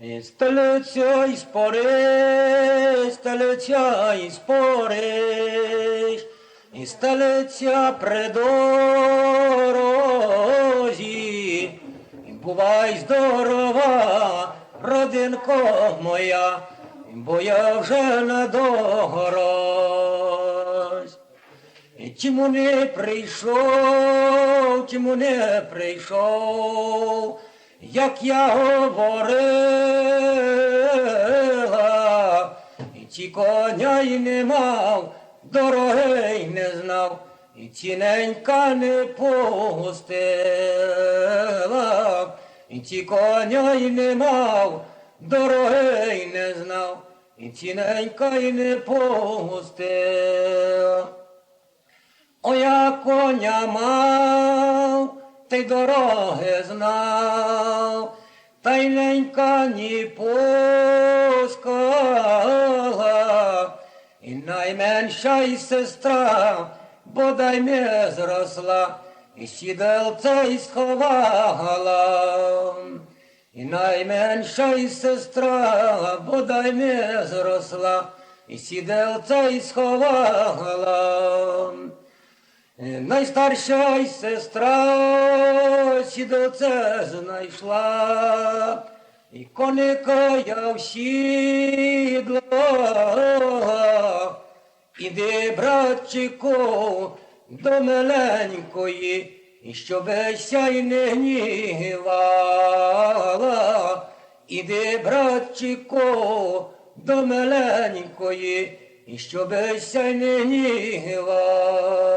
І столиця із Париж, столиця із Париж, і столиця при дорозі. І Бувай здорова, родинко моя, бо я вже не догорось. І чому не прийшов, чому не прийшов, як я говорила, і ті коня й не мав, дороги й не знав, і ціненька не пустила, і ті коня й не мав, дороги й не знав, і ціненька й не пустила. О, я коня мав, й дороги знав, та й ненька ні пускала, і найменша й сестра, бодай не зросла, і сідалце й сховала. І найменша й сестра, бодай не зросла, і сідалце й сховала. Найстарша й сестра сідоце знайшла, і коника я в сідло. Іди, братчику, до миленької, і щобися й не гнівала. Іди, братчику, до миленької, і щобися й не гнівала.